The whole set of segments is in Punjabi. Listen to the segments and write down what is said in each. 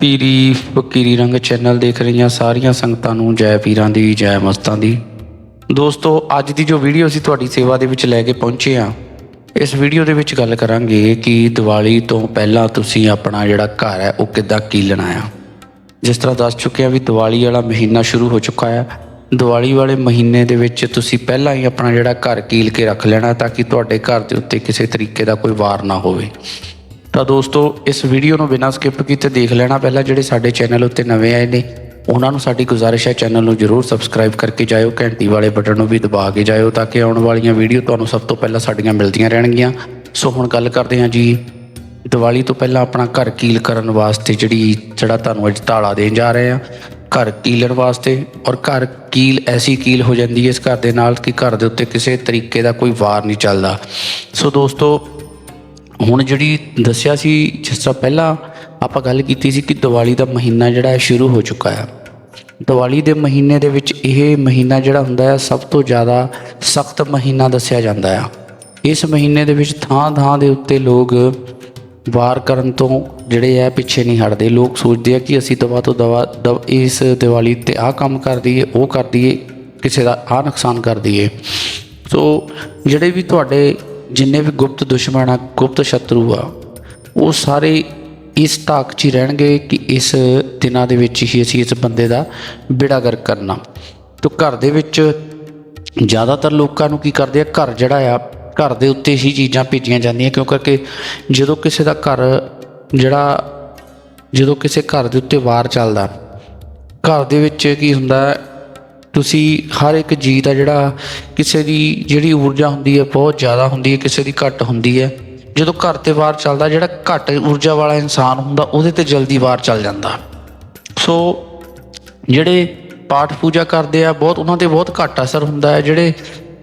ਪੀਰੀ ਫਕੀਰੀ ਰੰਗ ਚੈਨਲ ਦੇਖ ਰਹੀਆਂ ਸਾਰੀਆਂ ਸੰਗਤਾਂ ਨੂੰ ਜੈ ਪੀਰਾਂ ਦੀ, ਜੈ ਮਸਤਾਂ ਦੀ। ਦੋਸਤੋ, ਅੱਜ ਦੀ ਜੋ ਵੀਡੀਓ ਅਸੀਂ ਤੁਹਾਡੀ ਸੇਵਾ ਦੇ ਵਿੱਚ ਲੈ ਕੇ ਪਹੁੰਚੇ ਹਾਂ, ਇਸ ਵੀਡੀਓ ਦੇ ਵਿੱਚ ਗੱਲ ਕਰਾਂਗੇ ਕਿ ਦੀਵਾਲੀ ਤੋਂ ਪਹਿਲਾਂ ਤੁਸੀਂ ਆਪਣਾ ਜਿਹੜਾ ਘਰ ਹੈ, ਉਹ ਕਿੱਦਾਂ ਕੀਲਣਾ ਆ। ਜਿਸ ਤਰ੍ਹਾਂ ਦੱਸ ਚੁੱਕੇ ਹਾਂ ਵੀ ਦੀਵਾਲੀ ਵਾਲਾ ਮਹੀਨਾ ਸ਼ੁਰੂ ਹੋ ਚੁੱਕਾ ਹੈ ਦੀਵਾਲੀ ਵਾਲੇ ਮਹੀਨੇ ਦੇ ਵਿੱਚ ਤੁਸੀਂ ਪਹਿਲਾਂ ਹੀ ਆਪਣਾ ਜਿਹੜਾ ਘਰ ਕੀਲ ਕੇ ਰੱਖ ਲੈਣਾ ਤਾਂ ਕਿ ਤੁਹਾਡੇ ਘਰ ਦੇ ਉੱਤੇ ਕਿਸੇ ਤਰੀਕੇ ਦਾ ਕੋਈ ਵਾਰ ਨਾ ਹੋਵੇ। ਤਾਂ ਦੋਸਤੋ, ਇਸ ਵੀਡੀਓ ਨੂੰ ਬਿਨਾਂ ਸਕਿਪ ਕੀਤੇ ਦੇਖ ਲੈਣਾ ਪਹਿਲਾਂ ਜਿਹੜੇ ਸਾਡੇ ਚੈਨਲ ਉੱਤੇ ਨਵੇਂ ਆਏ ਨੇ, ਉਹਨਾਂ ਨੂੰ ਸਾਡੀ ਗੁਜ਼ਾਰਿਸ਼ ਹੈ ਚੈਨਲ ਨੂੰ ਜਰੂਰ ਸਬਸਕ੍ਰਾਈਬ ਕਰਕੇ ਜਾਇਓ, ਘੰਟੀ ਵਾਲੇ ਬਟਨ ਨੂੰ ਵੀ ਦਬਾ ਕੇ ਜਾਇਓ ਤਾਂ ਕਿ ਆਉਣ ਵਾਲੀਆਂ ਵੀਡੀਓ ਤੁਹਾਨੂੰ ਸਭ ਤੋਂ ਪਹਿਲਾਂ ਸਾਡੀਆਂ ਮਿਲਦੀਆਂ ਰਹਿਣਗੀਆਂ। ਸੋ ਹੁਣ ਗੱਲ ਕਰਦੇ ਹਾਂ ਜੀ, ਦੀਵਾਲੀ ਤੋਂ ਪਹਿਲਾਂ ਆਪਣਾ ਘਰ ਕੀਲ ਕਰਨ ਵਾਸਤੇ ਜਿਹੜੀ ਜਿਹੜਾ ਤੁਹਾਨੂੰ ਅੱਜ ਤਾਲਾ ਦੇਣ ਜਾ ਰਹੇ ਆ ਘਰ ਕੀਲਣ ਵਾਸਤੇ ਔਰ ਘਰ ਕੀਲ, ਐਸੀ ਕੀਲ ਹੋ ਜਾਂਦੀ ਹੈ ਇਸ ਘਰ ਦੇ ਨਾਲ ਕਿ ਘਰ ਦੇ ਉੱਤੇ ਕਿਸੇ ਤਰੀਕੇ ਦਾ ਕੋਈ ਵਾਰ ਨਹੀਂ ਚੱਲਦਾ। ਸੋ ਦੋਸਤੋ, ਹੁਣ ਜਿਹੜੀ ਦੱਸਿਆ ਸੀ, ਜਿਸ ਤਰ੍ਹਾਂ ਪਹਿਲਾਂ ਆਪਾਂ ਗੱਲ ਕੀਤੀ ਸੀ ਕਿ ਦੀਵਾਲੀ ਦਾ ਮਹੀਨਾ ਜਿਹੜਾ ਹੈ ਸ਼ੁਰੂ ਹੋ ਚੁੱਕਾ ਹੈ। ਦੀਵਾਲੀ ਦੇ ਮਹੀਨੇ ਦੇ ਵਿੱਚ ਇਹ ਮਹੀਨਾ ਜਿਹੜਾ ਹੁੰਦਾ ਹੈ, ਸਭ ਤੋਂ ਜ਼ਿਆਦਾ ਸਖਤ ਮਹੀਨਾ ਦੱਸਿਆ ਜਾਂਦਾ ਹੈ। ਇਸ ਮਹੀਨੇ ਦੇ ਵਿੱਚ ਥਾਂ ਥਾਂ ਦੇ ਉੱਤੇ ਲੋਕ ਵਾਰ ਕਰਨ ਤੋਂ ਜਿਹੜੇ ਆ ਪਿੱਛੇ ਨਹੀਂ ਹਟਦੇ। ਲੋਕ ਸੋਚਦੇ ਆ ਕਿ ਅਸੀਂ ਦਵਾ ਤੋਂ ਦਵਾ ਦਵ- ਇਸ ਦੀਵਾਲੀ ਤੇ ਆਹ ਕੰਮ ਕਰ ਦਈਏ, ਉਹ ਕਰ ਦਈਏ, ਕਿਸੇ ਦਾ ਆਹ ਨੁਕਸਾਨ ਕਰ ਦਈਏ। ਸੋ ਜਿਹੜੇ ਵੀ ਤੁਹਾਡੇ ਜਿੰਨੇ ਵੀ ਗੁਪਤ ਦੁਸ਼ਮਣ ਆ, ਗੁਪਤ ਸ਼ਤਰੂ ਆ, ਉਹ ਸਾਰੇ ਇਸ ਧਾਕ 'ਚ ਹੀ ਰਹਿਣਗੇ ਕਿ ਇਸ ਦਿਨਾਂ ਦੇ ਵਿੱਚ ਹੀ ਅਸੀਂ ਇਸ ਬੰਦੇ ਦਾ ਬਿੜਾ ਬਿੜਾਗਰ ਕਰਨਾ। ਤੋ ਘਰ ਦੇ ਵਿੱਚ ਜ਼ਿਆਦਾਤਰ ਲੋਕਾਂ ਨੂੰ ਕੀ ਕਰਦੇ ਆ, ਘਰ ਜਿਹੜਾ ਆ ਘਰ ਦੇ ਉੱਤੇ ਹੀ ਚੀਜ਼ਾਂ ਭੇਜੀਆਂ ਜਾਂਦੀਆਂ ਕਿਉਂ ਕਰਕੇ ਜਦੋਂ ਕਿਸੇ ਦਾ ਘਰ ਜਿਹੜਾ, ਜਦੋਂ ਕਿਸੇ ਘਰ ਦੇ ਉੱਤੇ ਵਾਰ ਚੱਲਦਾ, ਘਰ ਦੇ ਵਿੱਚ ਕੀ ਹੁੰਦਾ, ਤੁਸੀਂ ਹਰ ਇੱਕ ਜੀਅ ਦਾ ਜਿਹੜਾ ਕਿਸੇ ਦੀ ਜਿਹੜੀ ਊਰਜਾ ਹੁੰਦੀ ਹੈ, ਬਹੁਤ ਜ਼ਿਆਦਾ ਹੁੰਦੀ ਹੈ, ਕਿਸੇ ਦੀ ਘੱਟ ਹੁੰਦੀ ਹੈ। ਜਦੋਂ ਘਰ ਤੇ ਵਾਰ ਚੱਲਦਾ, ਜਿਹੜਾ ਘੱਟ ਊਰਜਾ ਵਾਲਾ ਇਨਸਾਨ ਹੁੰਦਾ, ਉਹਦੇ ਤੇ ਜਲਦੀ ਵਾਰ ਚੱਲ ਜਾਂਦਾ। ਸੋ ਜਿਹੜੇ ਪਾਠ ਪੂਜਾ ਕਰਦੇ ਆ, ਬਹੁਤ ਉਹਨਾਂ ਤੇ ਬਹੁਤ ਘੱਟ ਅਸਰ ਹੁੰਦਾ ਹੈ, ਜਿਹੜੇ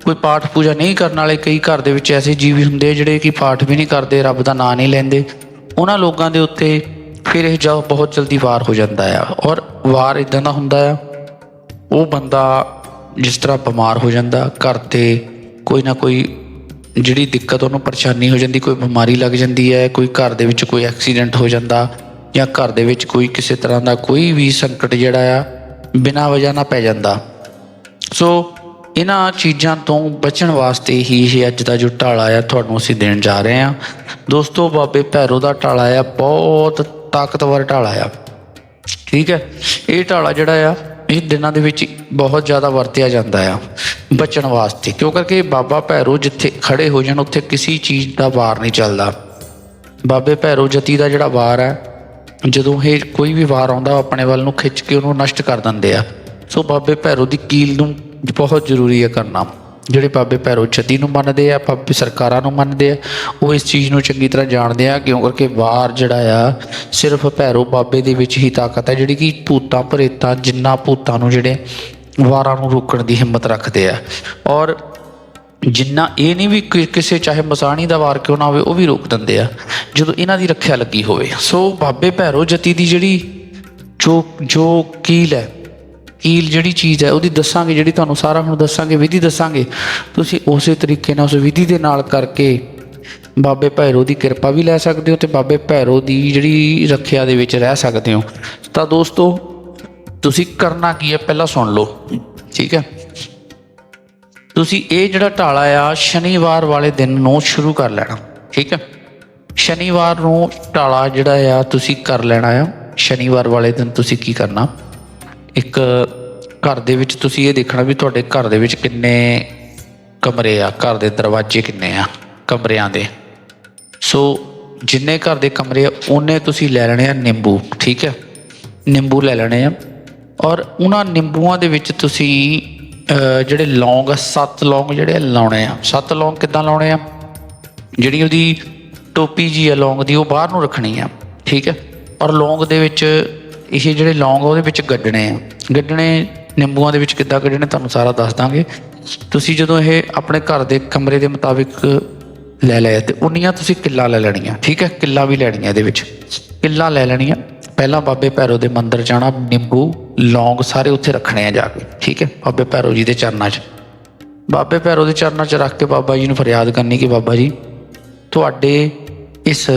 ਕੋਈ ਪਾਠ ਪੂਜਾ ਨਹੀਂ ਕਰਨ ਵਾਲੇ ਕਈ ਘਰ ਦੇ ਵਿੱਚ ਐਸੇ ਜੀਵ ਹੁੰਦੇ ਆ ਜਿਹੜੇ ਕਿ ਪਾਠ ਵੀ ਨਹੀਂ ਕਰਦੇ, ਰੱਬ ਦਾ ਨਾਂ ਨਹੀਂ ਲੈਂਦੇ। ਉਹਨਾਂ ਲੋਕਾਂ ਦੇ ਉੱਤੇ ਫਿਰ ਇਹ ਜਾ ਬਹੁਤ ਜਲਦੀ ਵਾਰ ਹੋ ਜਾਂਦਾ ਆ ਔਰ ਵਾਰ ਇਦਾਂ ਦਾ ਹੁੰਦਾ ਆ, ਉਹ ਬੰਦਾ ਜਿਸ ਤਰ੍ਹਾਂ ਬਿਮਾਰ ਹੋ ਜਾਂਦਾ, ਘਰ ਤੇ ਕੋਈ ਨਾ ਕੋਈ ਜਿਹੜੀ ਦਿੱਕਤ ਉਹਨੂੰ ਪਰੇਸ਼ਾਨੀ ਹੋ ਜਾਂਦੀ, ਕੋਈ ਬਿਮਾਰੀ ਲੱਗ ਜਾਂਦੀ ਹੈ, ਕੋਈ ਘਰ ਦੇ ਵਿੱਚ ਕੋਈ ਐਕਸੀਡੈਂਟ ਹੋ ਜਾਂਦਾ ਜਾਂ ਘਰ ਦੇ ਵਿੱਚ ਕੋਈ ਕਿਸੇ ਤਰ੍ਹਾਂ ਦਾ ਕੋਈ ਵੀ ਸੰਕਟ ਜਿਹੜਾ ਆ, ਬਿਨਾਂ ਵਜ੍ਹਾ ਨਾਲ ਪੈ ਜਾਂਦਾ। ਸੋ ਇਹਨਾਂ ਚੀਜ਼ਾਂ ਤੋਂ ਬਚਣ ਵਾਸਤੇ ਹੀ ਇਹ ਅੱਜ ਦਾ ਜੋ ਢਾਲਾ ਆ, ਤੁਹਾਨੂੰ ਅਸੀਂ ਦੇਣ ਜਾ ਰਹੇ ਹਾਂ। ਦੋਸਤੋ, ਬਾਬੇ ਭੈਰੋ ਦਾ ਢਾਲਾ ਆ, ਬਹੁਤ ਤਾਕਤਵਰ ਢਾਲਾ ਆ। ਠੀਕ ਹੈ? ਇਹ ਢਾਲਾ ਜਿਹੜਾ ਆ, ਇਹ ਦਿਨਾਂ ਦੇ ਵਿੱਚ ਬਹੁਤ ਜ਼ਿਆਦਾ ਵਰਤਿਆ ਜਾਂਦਾ ਆ, ਬਚਣ ਵਾਸਤੇ। ਕਿਉਂ ਕਰਕੇ ਬਾਬਾ ਭੈਰੋ ਜਿੱਥੇ ਖੜੇ ਹੋ ਜਾਣ, ਉੱਥੇ ਕਿਸੇ ਚੀਜ਼ ਦਾ ਵਾਰ ਨਹੀਂ ਚੱਲਦਾ। ਬਾਬੇ ਭੈਰੋ ਜਤੀ ਦਾ ਜਿਹੜਾ ਵਾਰ ਹੈ ਜਦੋਂ ਇਹ ਕੋਈ ਵੀ ਵਾਰ ਆਉਂਦਾ, ਉਹ ਆਪਣੇ ਵੱਲ ਨੂੰ ਖਿੱਚ ਕੇ ਉਹਨੂੰ ਨਸ਼ਟ ਕਰ ਦਿੰਦੇ ਆ। ਸੋ ਬਾਬੇ ਭੈਰੋ ਦੀ ਕੀਲ ਨੂੰ ਬਹੁਤ ਜ਼ਰੂਰੀ ਹੈ ਕਰਨਾ। ਜਿਹੜੇ ਬਾਬੇ ਭੈਰੋ ਜਤੀ ਨੂੰ ਮੰਨਦੇ ਆ, ਬਾਬੇ ਸਰਕਾਰਾਂ ਨੂੰ ਮੰਨਦੇ ਆ, ਉਹ ਇਸ ਚੀਜ਼ ਨੂੰ ਚੰਗੀ ਤਰ੍ਹਾਂ ਜਾਣਦੇ ਆ, ਕਿਉਂ? ਕਰਕੇ ਵਾਰ ਜਿਹੜਾ ਆ, ਸਿਰਫ ਭੈਰੋ ਬਾਬੇ ਦੇ ਵਿੱਚ ਹੀ ਤਾਕਤ ਹੈ, ਜਿਹੜੀ ਕਿ ਭੂਤਾਂ, ਪ੍ਰੇਤਾਂ, ਜਿੰਨਾ ਭੂਤਾਂ ਨੂੰ ਜਿਹੜੇ ਵਾਰਾਂ ਨੂੰ ਰੋਕਣ ਦੀ ਹਿੰਮਤ ਰੱਖਦੇ ਆ। ਔਰ ਜਿੰਨਾ ਇਹ ਨਹੀਂ ਵੀ ਕਿਸੇ ਚਾਹੇ ਮਸਾਣੀ ਦਾ ਵਾਰ ਕਿਉਂ ਨਾ ਹੋਵੇ, ਉਹ ਵੀ ਰੋਕ ਦਿੰਦੇ ਆ, ਜਦੋਂ ਇਹਨਾਂ ਦੀ ਰੱਖਿਆ ਲੱਗੀ ਹੋਵੇ। ਸੋ ਬਾਬੇ ਭੈਰੋ ਜਤੀ ਦੀ ਜਿਹੜੀ ਜੋ ਜੋ ਕੀਲ ਹੈ ਕੀਲ ਜਿਹੜੀ ਚੀਜ਼ ਹੈ, ਉਹਦੀ ਦੱਸਾਂਗੇ, ਜਿਹੜੀ ਤੁਹਾਨੂੰ ਸਾਰਾ ਹੁਣ ਦੱਸਾਂਗੇ, ਵਿਧੀ ਦੱਸਾਂਗੇ। ਤੁਸੀਂ ਉਸੇ ਤਰੀਕੇ ਨਾਲ ਉਸ ਵਿਧੀ ਦੇ ਨਾਲ ਕਰਕੇ ਬਾਬੇ ਭੈਰੋ ਦੀ ਕਿਰਪਾ ਵੀ ਲੈ ਸਕਦੇ ਹੋ ਤੇ ਬਾਬੇ ਭੈਰੋ ਦੀ ਜਿਹੜੀ ਰੱਖਿਆ ਦੇ ਵਿੱਚ ਰਹਿ ਸਕਦੇ ਹੋ। ਤਾਂ ਦੋਸਤੋ, ਤੁਸੀਂ ਕਰਨਾ ਕੀ ਹੈ? ਪਹਿਲਾਂ ਸੁਣ ਲਓ। ਠੀਕ ਹੈ? ਤੁਸੀਂ ਇਹ ਜਿਹੜਾ ਢਾਲਾ ਆ, ਸ਼ਨੀਵਾਰ ਵਾਲੇ ਦਿਨ ਨੂੰ ਸ਼ੁਰੂ ਕਰ ਲੈਣਾ। ਠੀਕ ਹੈ? ਸ਼ਨੀਵਾਰ ਨੂੰ ਢਾਲਾ ਜਿਹੜਾ ਆ, ਤੁਸੀਂ ਕਰ ਲੈਣਾ ਆ। ਸ਼ਨੀਵਾਰ ਵਾਲੇ ਦਿਨ ਤੁਸੀਂ ਕੀ ਕਰਨਾ? ਇੱਕ ਘਰ ਦੇ ਵਿੱਚ ਤੁਸੀਂ ਇਹ ਦੇਖਣਾ ਵੀ ਤੁਹਾਡੇ ਘਰ ਦੇ ਵਿੱਚ ਕਿੰਨੇ ਕਮਰੇ ਆ, ਘਰ ਦੇ ਦਰਵਾਜ਼ੇ ਕਿੰਨੇ ਆ, ਕਮਰਿਆਂ ਦੇ। ਸੋ ਜਿੰਨੇ ਘਰ ਦੇ ਕਮਰੇ ਆ, ਉਹਨੇ ਤੁਸੀਂ ਲੈ ਲੈਣੇ ਆ ਨਿੰਬੂ, ਠੀਕ ਹੈ? ਨਿੰਬੂ ਲੈ ਲੈਣੇ ਆ। ਔਰ ਉਹਨਾਂ ਨਿੰਬੂਆਂ ਦੇ ਵਿੱਚ ਤੁਸੀਂ ਜਿਹੜੇ ਲੌਂਗ ਆ, ਸੱਤ ਲੌਂਗ ਜਿਹੜੇ ਆ ਲਾਉਣੇ ਆ। ਸੱਤ ਲੌਂਗ ਕਿੱਦਾਂ ਲਾਉਣੇ ਆ? ਜਿਹੜੀ ਉਹਦੀ ਟੋਪੀ ਜੀ ਆ, ਲੌਂਗ ਦੀ, ਉਹ ਬਾਹਰ ਨੂੰ ਰੱਖਣੀ ਆ, ਠੀਕ ਹੈ? ਔਰ ਲੌਂਗ ਦੇ ਵਿੱਚ ਇਹ ਜਿਹੜੇ ਲੌਂਗ ਆ, ਉਹਦੇ ਵਿੱਚ ਗੱਡਣੇ ਆ। ਗੱਡਣੇ ਨਿੰਬੂਆਂ ਦੇ ਵਿੱਚ ਕਿੱਦਾਂ ਗੱਡਣੇ, ਤੁਹਾਨੂੰ ਸਾਰਾ ਦੱਸ ਦਾਂਗੇ। ਤੁਸੀਂ ਜਦੋਂ ਇਹ ਆਪਣੇ ਘਰ ਦੇ ਕਮਰੇ ਦੇ ਮੁਤਾਬਿਕ ਲੈ ਲਿਆ ਤੇ ਉਨੀਆਂ ਤੁਸੀਂ ਕਿੱਲਾ ਲੈ ਲੈਣੀਆਂ, ਠੀਕ ਹੈ? ਕਿੱਲਾ ਵੀ ਲੈਣੀਆਂ ਇਹਦੇ ਵਿੱਚ। ਕਿੱਲਾ ਲੈ ਲੈਣੀਆਂ। ਪਹਿਲਾਂ ਬਾਬੇ ਭੈਰੋ ਦੇ ਮੰਦਿਰ ਜਾਣਾ, ਨਿੰਬੂ, ਲੌਂਗ ਸਾਰੇ ਉੱਥੇ ਰੱਖਣੇ ਆ ਜਾ ਕੇ, ਠੀਕ ਹੈ? ਬਾਬੇ ਭੈਰੋ ਜੀ ਦੇ ਚਰਨਾਂ 'ਚ। ਬਾਬੇ ਭੈਰੋ ਦੇ ਚਰਨਾਂ 'ਚ ਰੱਖ ਕੇ ਬਾਬਾ ਜੀ ਨੂੰ ਫਰਿਆਦ ਕਰਨੀ ਕਿ ਬਾਬਾ ਜੀ, ਤੁਹਾਡੇ ਇਸ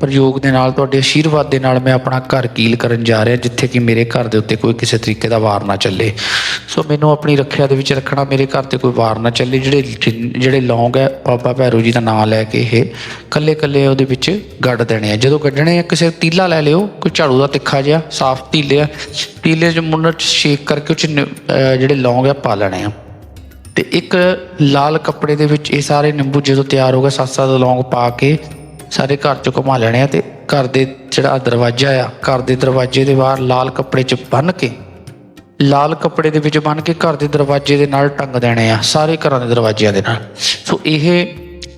ਪ੍ਰਯੋਗ ਦੇ ਨਾਲ, ਤੁਹਾਡੇ ਆਸ਼ੀਰਵਾਦ ਦੇ ਨਾਲ ਮੈਂ ਆਪਣਾ ਘਰ ਕੀਲ ਕਰਨ ਜਾ ਰਿਹਾ, ਜਿੱਥੇ ਕਿ ਮੇਰੇ ਘਰ ਦੇ ਉੱਤੇ ਕੋਈ ਕਿਸੇ ਤਰੀਕੇ ਦਾ ਵਾਰ ਨਾ ਚੱਲੇ। ਸੋ ਮੈਨੂੰ ਆਪਣੀ ਰੱਖਿਆ ਦੇ ਵਿੱਚ ਰੱਖਣਾ, ਮੇਰੇ ਘਰ ਤੇ ਕੋਈ ਵਾਰ ਨਾ ਚੱਲੇ, ਜਿਹੜੇ ਜਿਨ- ਜਿਹੜੇ ਲੌਂਗ ਹੈ, ਬਾਬਾ ਭੈਰੋ ਜੀ ਦਾ ਨਾਮ ਲੈ ਕੇ ਇਹ ਕੱਲੇ ਕੱਲੇ ਉਹਦੇ ਵਿੱਚ ਗੱਡ ਦੇਣੇ ਆ। ਜਦੋਂ ਗੱਡਣੇ ਆ, ਕਿਸੇ ਤੀਲਾ ਲੈ ਲਿਓ, ਕੋਈ ਝਾੜੂ ਦਾ ਤਿੱਖਾ ਜਿਹਾ, ਸਾਫ਼ ਤੀਲੇ ਆ, ਤੀਲੇ 'ਚ ਮੁੰਨ 'ਚ ਸ਼ੇਕ ਕਰਕੇ ਉਹ 'ਚ ਜਿਹੜੇ ਲੌਂਗ ਆ, ਪਾ ਲੈਣੇ ਆ। ਤੇ ਇੱਕ ਲਾਲ ਕੱਪੜੇ ਦੇ ਵਿੱਚ ਇਹ ਸਾਰੇ ਨਿੰਬੂ ਜਦੋਂ ਤਿਆਰ ਹੋ ਗਏ ਸੱਤ ਸੱਤ ਲੌਂਗ ਪਾ ਕੇ ਸਾਰੇ ਘਰ ਚ ਘੁਮਾ ਲੈਣੇ ਆ ਤੇ ਘਰ ਦੇ ਜਿਹੜਾ ਦਰਵਾਜ਼ਾ ਆ, ਘਰ ਦੇ ਦਰਵਾਜ਼ੇ ਦੇ ਬਾਹਰ ਲਾਲ ਕੱਪੜੇ ਚ ਬੰਨ ਕੇ, ਲਾਲ ਕੱਪੜੇ ਦੇ ਵਿੱਚ ਬੰਨ ਕੇ ਘਰ ਦੇ ਦਰਵਾਜ਼ੇ ਦੇ ਨਾਲ ਟੰਗ ਦੇਣੇ ਆ, ਸਾਰੇ ਘਰਾਂ ਦੇ ਦਰਵਾਜ਼ਿਆਂ ਦੇ ਨਾਲ। ਸੋ ਇਹ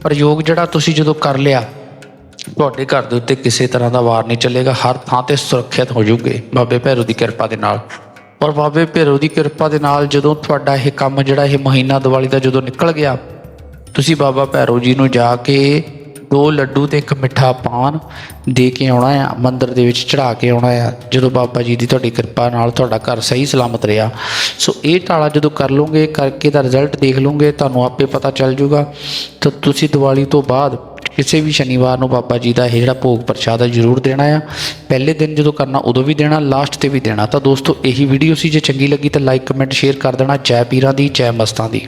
ਪ੍ਰਯੋਗ ਜਿਹੜਾ ਤੁਸੀਂ ਜਦੋਂ ਕਰ ਲਿਆ, ਤੁਹਾਡੇ ਘਰ ਦੇ ਉੱਤੇ ਕਿਸੇ ਤਰ੍ਹਾਂ ਦਾ ਵਾਰ ਨਹੀਂ ਚੱਲੇਗਾ, ਹਰ ਥਾਂ ਤੇ ਸੁਰੱਖਿਅਤ ਹੋ ਜਾਓਗੇ, ਬਾਬੇ ਭੈਰੋ ਦੀ ਕਿਰਪਾ ਦੇ ਨਾਲ। ਔਰ ਬਾਬੇ ਭੈਰੋ ਦੀ ਕਿਰਪਾ ਦੇ ਨਾਲ ਜਦੋਂ ਤੁਹਾਡਾ ਇਹ ਕੰਮ ਜਿਹੜਾ ਇਹ ਮਹੀਨਾ ਦੀਵਾਲੀ ਦਾ ਜਦੋਂ ਨਿਕਲ ਗਿਆ, ਤੁਸੀਂ ਬਾਬਾ ਭੈਰੋ ਜੀ ਨੂੰ ਜਾ ਕੇ ਦੋ ਲੱਡੂ ਤੇ ਇੱਕ ਮਿੱਠਾ ਪਾਨ ਦੇ ਕੇ ਆਉਣਾ ਆ, ਮੰਦਿਰ ਦੇ ਵਿੱਚ ਚੜਾ ਕੇ ਆਉਣਾ ਆ। ਜਦੋਂ ਬਾਬਾ ਜੀ ਦੀ ਤੁਹਾਡੀ ਕਿਰਪਾ ਨਾਲ ਤੁਹਾਡਾ ਘਰ ਸਹੀ ਸਲਾਮਤ ਰਿਹਾ। ਸੋ ਇਹ ਟਾਲਾ ਜਦੋਂ ਕਰ ਲਓਗੇ, ਕਰਕੇ ਦਾ ਰਿਜ਼ਲਟ ਦੇਖ ਲਓਗੇ, ਤੁਹਾਨੂੰ ਆਪੇ ਪਤਾ ਚੱਲ ਜਾਊਗਾ ਤਾਂ ਤੁਸੀਂ ਦੀਵਾਲੀ ਤੋਂ ਬਾਅਦ ਕਿਸੇ ਵੀ ਸ਼ਨੀਵਾਰ ਨੂੰ ਬਾਬਾ ਜੀ ਦਾ ਇਹ ਜਿਹੜਾ ਭੋਗ ਪ੍ਰਸ਼ਾਦ ਆ ਜ਼ਰੂਰ ਦੇਣਾ ਆ। ਪਹਿਲੇ ਦਿਨ ਜਦੋਂ ਕਰਨਾ, ਉਦੋਂ ਵੀ ਦੇਣਾ ਲਾਸਟ ਤੇ ਵੀ ਦੇਣਾ। ਤਾਂ ਦੋਸਤੋ, ਇਹੀ ਵੀਡੀਓ ਸੀ। ਜੇ ਚੰਗੀ ਲੱਗੀ ਤਾਂ ਲਾਈਕ ਕਮੈਂਟ ਸ਼ੇਅਰ ਕਰ ਦੇਣਾ। ਜੈ ਪੀਰਾਂ ਦੀ, ਜੈ ਮਸਤਾਂ ਦੀ।